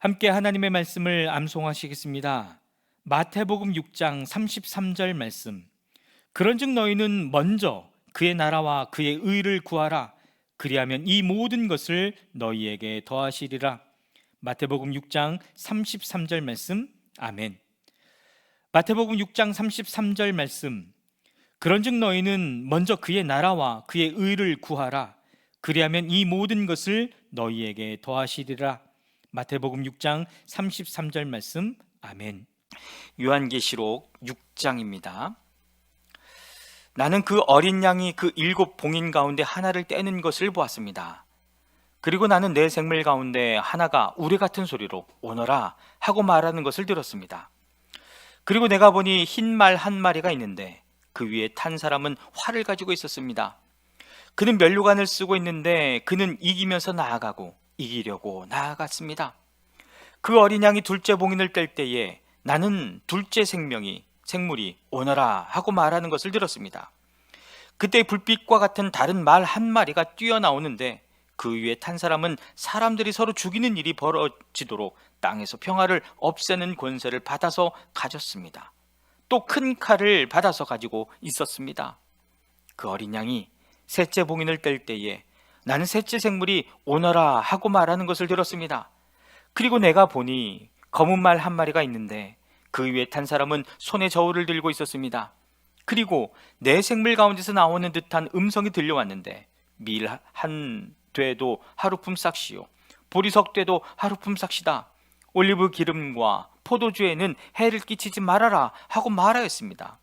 함께 하나님의 말씀을 암송하시겠습니다. 마태복음 6장 33절 말씀. 그런즉 너희는 먼저 그의 나라와 그의 의를 구하라. 그리하면 이 모든 것을 너희에게 더하시리라. 마태복음 6장 33절 말씀. 아멘. 마태복음 6장 33절 말씀. 그런즉 너희는 먼저 그의 나라와 그의 의를 구하라. 그리하면 이 모든 것을 너희에게 더하시리라. 마태복음 6장 33절 말씀. 아멘. 요한계시록 6장입니다. 나는 그 어린 양이 그 일곱 봉인 가운데 하나를 떼는 것을 보았습니다. 그리고 나는 내 생물 가운데 하나가 우리 같은 소리로 오너라 하고 말하는 것을 들었습니다. 그리고 내가 보니 흰 말 한 마리가 있는데 그 위에 탄 사람은 활을 가지고 있었습니다. 그는 면류관을 쓰고 있는데 그는 이기면서 나아가고 이기려고 나아갔습니다. 그 어린 양이 둘째 봉인을 뗄 때에 나는 둘째 생명이 생물이 오너라 하고 말하는 것을 들었습니다. 그때 불빛과 같은 다른 말 한 마리가 뛰어나오는데 그 위에 탄 사람은 사람들이 서로 죽이는 일이 벌어지도록 땅에서 평화를 없애는 권세를 받아서 가졌습니다. 또 큰 칼을 받아서 가지고 있었습니다. 그 어린 양이 셋째 봉인을 뗄 때에 나는 셋째 생물이 오너라 하고 말하는 것을 들었습니다. 그리고 내가 보니 검은 말 한 마리가 있는데 그 위에 탄 사람은 손에 저울을 들고 있었습니다. 그리고 내 생물 가운데서 나오는 듯한 음성이 들려왔는데 밀 한 되도 하루품 싹시요 보리석 되도 하루품 싹시다. 올리브 기름과 포도주에는 해를 끼치지 말아라 하고 말하였습니다.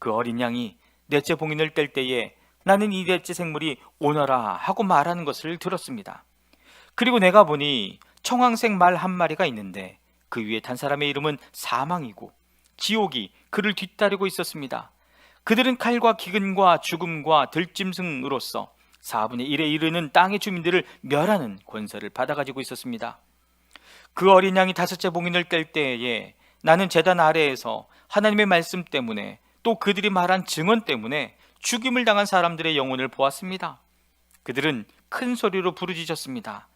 그 어린 양이 넷째 봉인을 뗄 때에 나는 이 넷째 생물이 오너라 하고 말하는 것을 들었습니다. 그리고 내가 보니 청황색 말 한 마리가 있는데 그 위에 탄 사람의 이름은 사망이고 지옥이 그를 뒤따르고 있었습니다. 그들은 칼과 기근과 죽음과 들짐승으로서 4분의 1에 이르는 땅의 주민들을 멸하는 권세를 받아가지고 있었습니다. 그 어린 양이 다섯째 봉인을 뗄 때에 나는 재단 아래에서 하나님의 말씀 때문에 또 그들이 말한 증언 때문에 죽임을 당한 사람들의 영혼을 보았습니다. 그들은 큰 소리로 부르짖었습니다.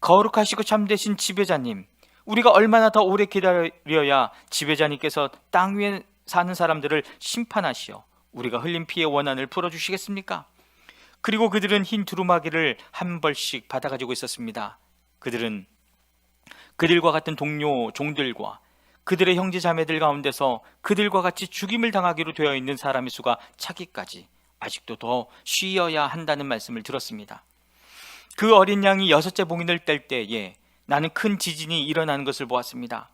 거룩하시고 참되신 지배자님, 우리가 얼마나 더 오래 기다려야 지배자님께서 땅 위에 사는 사람들을 심판하시어 우리가 흘린 피의 원한을 풀어주시겠습니까? 그리고 그들은 흰 두루마기를 한 벌씩 받아가지고 있었습니다. 그들은 그들과 같은 동료 종들과 그들의 형제 자매들 가운데서 그들과 같이 죽임을 당하기로 되어 있는 사람의 수가 차기까지 아직도 더 쉬어야 한다는 말씀을 들었습니다. 그 어린 양이 여섯째 봉인을 뗄 때에 나는 큰 지진이 일어나는 것을 보았습니다.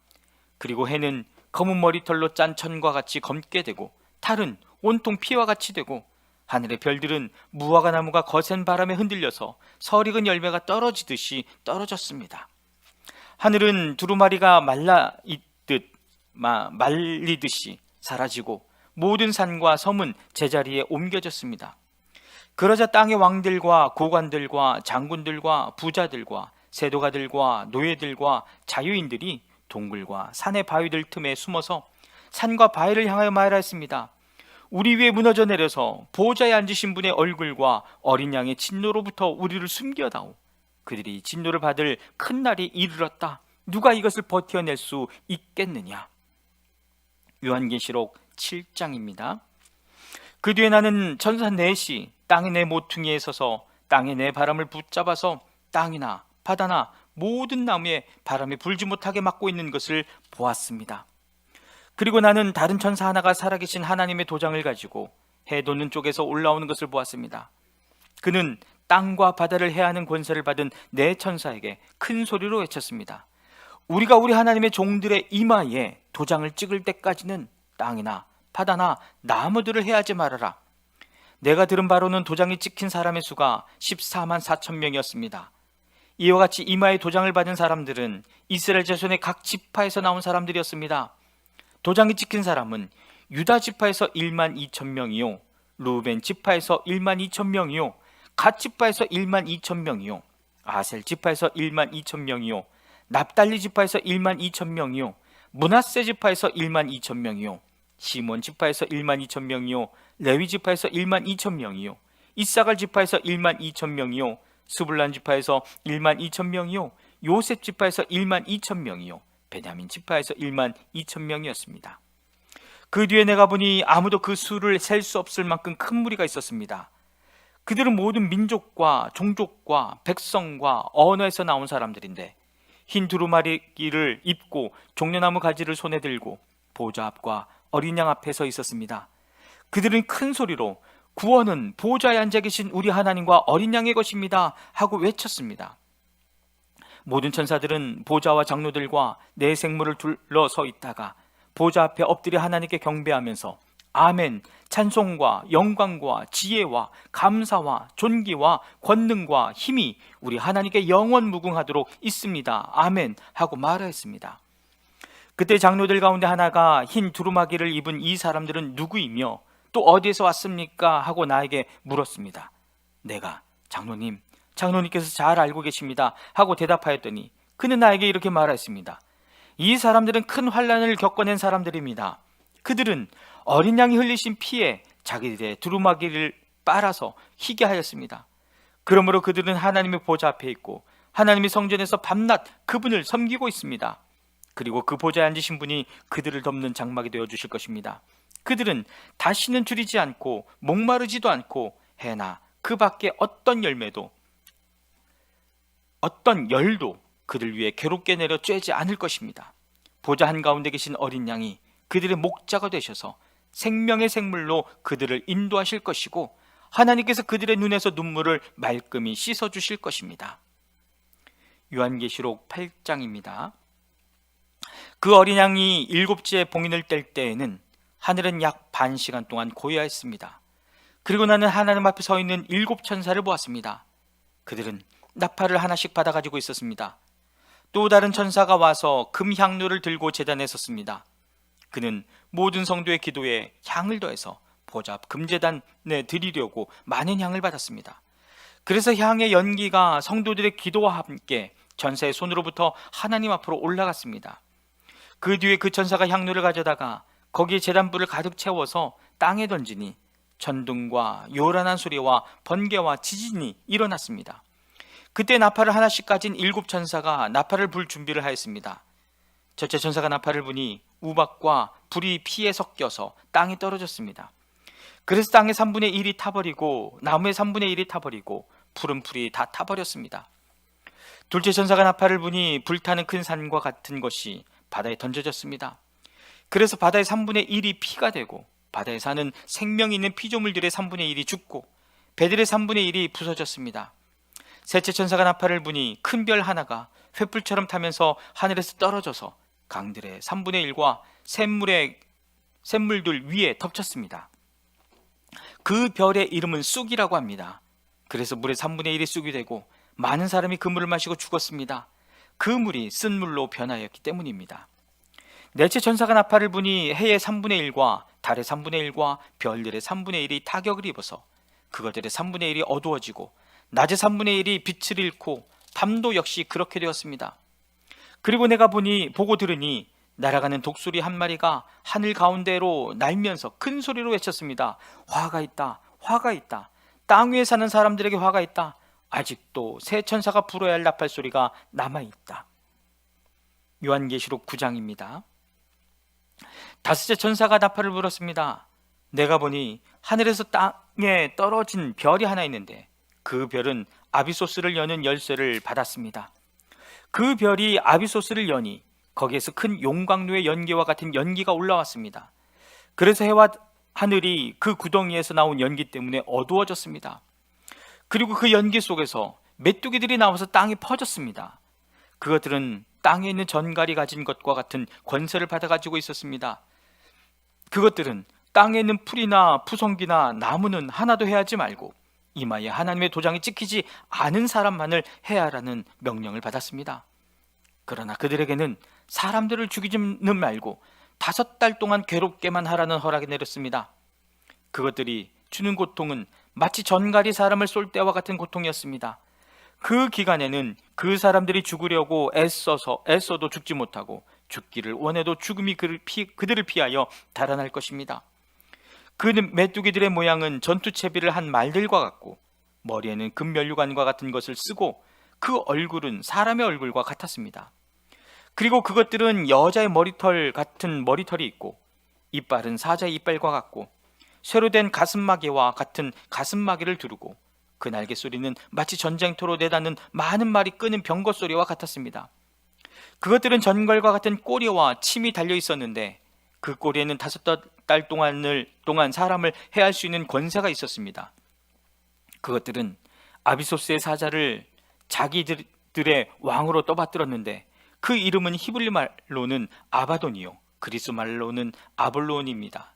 그리고 해는 검은 머리털로 짠 천과 같이 검게 되고 달은 온통 피와 같이 되고 하늘의 별들은 무화과 나무가 거센 바람에 흔들려서 설익은 열매가 떨어지듯이 떨어졌습니다. 하늘은 두루마리가 말라 말리듯이 사라지고 모든 산과 섬은 제자리에 옮겨졌습니다. 그러자 땅의 왕들과 고관들과 장군들과 부자들과 세도가들과 노예들과 자유인들이 동굴과 산의 바위들 틈에 숨어서 산과 바위를 향하여 말하였습니다. 우리 위에 무너져 내려서 보좌에 앉으신 분의 얼굴과 어린 양의 진노로부터 우리를 숨겨다오. 그들이 진노를 받을 큰 날이 이르렀다. 누가 이것을 버텨낼 수 있겠느냐? 요한계시록 7장입니다. 그 뒤에 나는 천사 넷이 땅의 내 모퉁이에 서서 땅의 내 바람을 붙잡아서 땅이나 바다나 모든 나무에 바람이 불지 못하게 막고 있는 것을 보았습니다. 그리고 나는 다른 천사 하나가 살아계신 하나님의 도장을 가지고 해 돋는 쪽에서 올라오는 것을 보았습니다. 그는 땅과 바다를 해하는 권세를 받은 네 천사에게 큰 소리로 외쳤습니다. 우리가 우리 하나님의 종들의 이마에 도장을 찍을 때까지는 땅이나 바다나 나무들을 해하지 말아라. 내가 들은 바로는 도장이 찍힌 사람의 수가 14만 4천 명이었습니다. 이와 같이 이마에 도장을 받은 사람들은 이스라엘 자손의 각 지파에서 나온 사람들이었습니다. 도장이 찍힌 사람은 유다 지파에서 1만 2천 명이요, 루벤 지파에서 1만 2천 명이요, 갓 지파에서 1만 2천 명이요, 아셀 지파에서 1만 2천 명이요, 납달리 지파에서 1만 2천 명이요, 문하세 지파에서 1만 2천 명이요, 시몬 지파에서 1만 2천 명이요, 레위 지파에서 1만 2천 명이요, 이사갈 지파에서 1만 2천 명이요, 스불란 지파에서 1만 2천 명이요, 요셉 지파에서 1만 2천 명이요. 베냐민 지파에서 1만 2천 명이었습니다. 그 뒤에 내가 보니 아무도 그 수를 셀 수 없을 만큼 큰 무리가 있었습니다. 그들은 모든 민족과 종족과 백성과 언어에서 나온 사람들인데 흰 두루마리를 입고 종려나무 가지를 손에 들고 보좌 앞과 어린 양 앞에 서 있었습니다. 그들은 큰 소리로 구원은 보좌에 앉아 계신 우리 하나님과 어린 양의 것입니다 하고 외쳤습니다. 모든 천사들은 보좌와 장로들과 내 생물을 둘러 서 있다가 보좌 앞에 엎드려 하나님께 경배하면서 아멘 찬송과 영광과 지혜와 감사와 존귀와 권능과 힘이 우리 하나님께 영원 무궁하도록 있습니다. 아멘 하고 말하였습니다. 그때 장로들 가운데 하나가 흰 두루마기를 입은 이 사람들은 누구이며 또 어디에서 왔습니까? 하고 나에게 물었습니다. 내가 장로님, 장로님께서 잘 알고 계십니다. 하고 대답하였더니 그는 나에게 이렇게 말했습니다. 이 사람들은 큰 환란을 겪어낸 사람들입니다. 그들은 어린 양이 흘리신 피에 자기들의 두루마기를 빨아서 희게 하였습니다. 그러므로 그들은 하나님의 보좌 앞에 있고 하나님의 성전에서 밤낮 그분을 섬기고 있습니다. 그리고 그 보좌에 앉으신 분이 그들을 덮는 장막이 되어 주실 것입니다. 그들은 다시는 줄이지 않고 목마르지도 않고 해나 그 밖에 어떤 열매도 어떤 열도 그들 위해 괴롭게 내려 쬐지 않을 것입니다. 보좌 한가운데 계신 어린 양이 그들의 목자가 되셔서 생명의 생물로 그들을 인도하실 것이고 하나님께서 그들의 눈에서 눈물을 말끔히 씻어 주실 것입니다. 요한계시록 8장입니다. 그 어린 양이 일곱째 봉인을 뗄 때에는 하늘은 약 반 시간 동안 고요했습니다. 그리고 나는 하나님 앞에 서 있는 일곱 천사를 보았습니다. 그들은 나팔을 하나씩 받아 가지고 있었습니다. 또 다른 천사가 와서 금 향료를 들고 제단에 섰습니다. 그는 모든 성도의 기도에 향을 더해서 보좌 앞 금제단에 드리려고 많은 향을 받았습니다. 그래서 향의 연기가 성도들의 기도와 함께 전사의 손으로부터 하나님 앞으로 올라갔습니다. 그 뒤에 그 천사가 향료를 가져다가 거기에 제단불을 가득 채워서 땅에 던지니 천둥과 요란한 소리와 번개와 지진이 일어났습니다. 그때 나팔을 하나씩 가진 일곱 천사가 나팔을 불 준비를 하였습니다. 첫째 천사가 나팔을 부니 우박과 불이 피에 섞여서 땅에 떨어졌습니다. 그래서 땅의 3분의 1이 타버리고 나무의 3분의 1이 타버리고 푸른 풀이 다 타버렸습니다. 둘째 천사가 나팔을 부니 불타는 큰 산과 같은 것이 바다에 던져졌습니다. 그래서 바다의 3분의 1이 피가 되고 바다에 사는 생명 있는 피조물들의 3분의 1이 죽고 배들의 3분의 1이 부서졌습니다. 셋째 천사가 나팔을 부니 큰 별 하나가 횃불처럼 타면서 하늘에서 떨어져서 강들의 3분의 1과 샘물의 샘물들 위에 덮쳤습니다. 그 별의 이름은 쑥이라고 합니다. 그래서 물의 3분의 1이 쑥이 되고 많은 사람이 그 물을 마시고 죽었습니다. 그 물이 쓴 물로 변하였기 때문입니다. 넷째 천사가 나팔을 부니 해의 3분의 1과 달의 3분의 1과 별들의 3분의 1이 타격을 입어서 그것들의 3분의 1이 어두워지고 낮의 3분의 1이 빛을 잃고 밤도 역시 그렇게 되었습니다. 그리고 내가 보니 보고 들으니 날아가는 독수리 한 마리가 하늘 가운데로 날면서 큰 소리로 외쳤습니다. 화가 있다. 화가 있다. 땅 위에 사는 사람들에게 화가 있다. 아직도 새 천사가 불어야 할 나팔 소리가 남아 있다. 요한계시록 9장입니다. 다섯째 천사가 나팔을 불었습니다. 내가 보니 하늘에서 땅에 떨어진 별이 하나 있는데 그 별은 아비소스를 여는 열쇠를 받았습니다. 그 별이 아비소스를 여니 거기에서 큰 용광로의 연기와 같은 연기가 올라왔습니다. 그래서 해와 하늘이 그 구덩이에서 나온 연기 때문에 어두워졌습니다. 그리고 그 연기 속에서 메뚜기들이 나와서 땅에 퍼졌습니다. 그것들은 땅에 있는 전갈이 가진 것과 같은 권세를 받아 가지고 있었습니다. 그것들은 땅에 있는 풀이나 푸성기나 나무는 하나도 해하지 말고 이마에 하나님의 도장이 찍히지 않은 사람만을 해하라는 명령을 받았습니다. 그러나 그들에게는 사람들을 죽이지는 말고 다섯 달 동안 괴롭게만 하라는 허락이 내렸습니다. 그것들이 주는 고통은 마치 전갈이 사람을 쏠 때와 같은 고통이었습니다. 그 기간에는 그 사람들이 죽으려고 애써서 애써도 죽지 못하고 죽기를 원해도 죽음이 그를 피, 그들을 피하여 달아날 것입니다. 그 메뚜기들의 모양은 전투 채비를 한 말들과 같고 머리에는 금면류관과 같은 것을 쓰고 그 얼굴은 사람의 얼굴과 같았습니다. 그리고 그것들은 여자의 머리털 같은 머리털이 있고 이빨은 사자의 이빨과 같고 쇠로 된 가슴마개와 같은 가슴마개를 두르고 그 날개 소리는 마치 전쟁터로 내닫는 많은 말이 끄는 병거 소리와 같았습니다. 그것들은 전갈과 같은 꼬리와 침이 달려 있었는데 그 꼬리에는 다섯 달 동안을 동안 사람을 해할 수 있는 권세가 있었습니다. 그것들은 아비소스의 사자를 자기들의 왕으로 떠받들었는데 그 이름은 히브리 말로는 아바돈이요 그리스 말로는 아볼론입니다.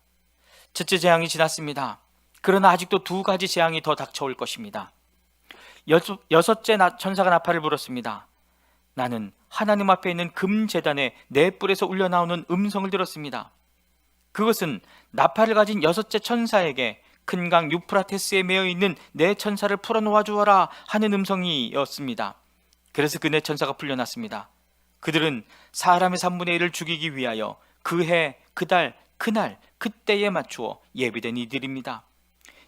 첫째 재앙이 지났습니다. 그러나 아직도 두 가지 재앙이 더 닥쳐올 것입니다. 여섯, 나- 천사가 나팔을 불었습니다. 나는 하나님 앞에 있는 금 재단에 내 뿔에서 울려 나오는 음성을 들었습니다. 그것은 나팔을 가진 여섯째 천사에게 큰 강 유프라테스에 매여 있는 내 천사를 풀어놓아 주어라 하는 음성이었습니다. 그래서 그네 천사가 풀려났습니다. 그들은 사람의 3분의 1을 죽이기 위하여 그 해, 그 달, 그날, 그때에 맞추어 예비된 이들입니다.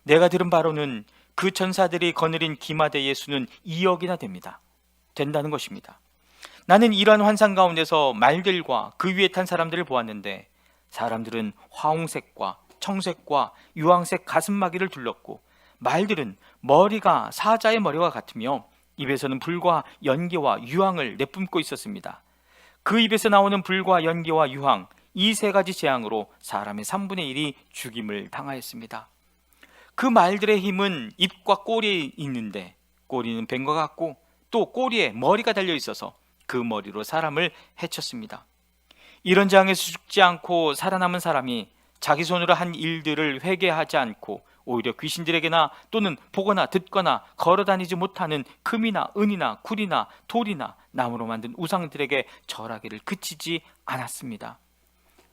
내가 들은 바로는 그 천사들이 거느린 기마대의 수는 2억이나 됩니다. 된다는 것입니다. 나는 이러한 환상 가운데서 말들과 그 위에 탄 사람들을 보았는데 사람들은 화홍색과 청색과 유황색 가슴마개를 둘렀고 말들은 머리가 사자의 머리와 같으며 입에서는 불과 연기와 유황을 내뿜고 있었습니다. 그 입에서 나오는 불과 연기와 유황 이 세 가지 재앙으로 사람의 3분의 1이 죽임을 당하였습니다. 그 말들의 힘은 입과 꼬리에 있는데 꼬리는 뱀과 같고 또 꼬리에 머리가 달려 있어서 그 머리로 사람을 해쳤습니다. 이런 재앙에서 죽지 않고 살아남은 사람이 자기 손으로 한 일들을 회개하지 않고 오히려 귀신들에게나 또는 보거나 듣거나 걸어 다니지 못하는 금이나 은이나 굴이나 돌이나 나무로 만든 우상들에게 절하기를 그치지 않았습니다.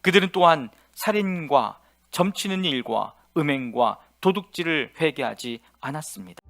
그들은 또한 살인과 점치는 일과 음행과 도둑질을 회개하지 않았습니다.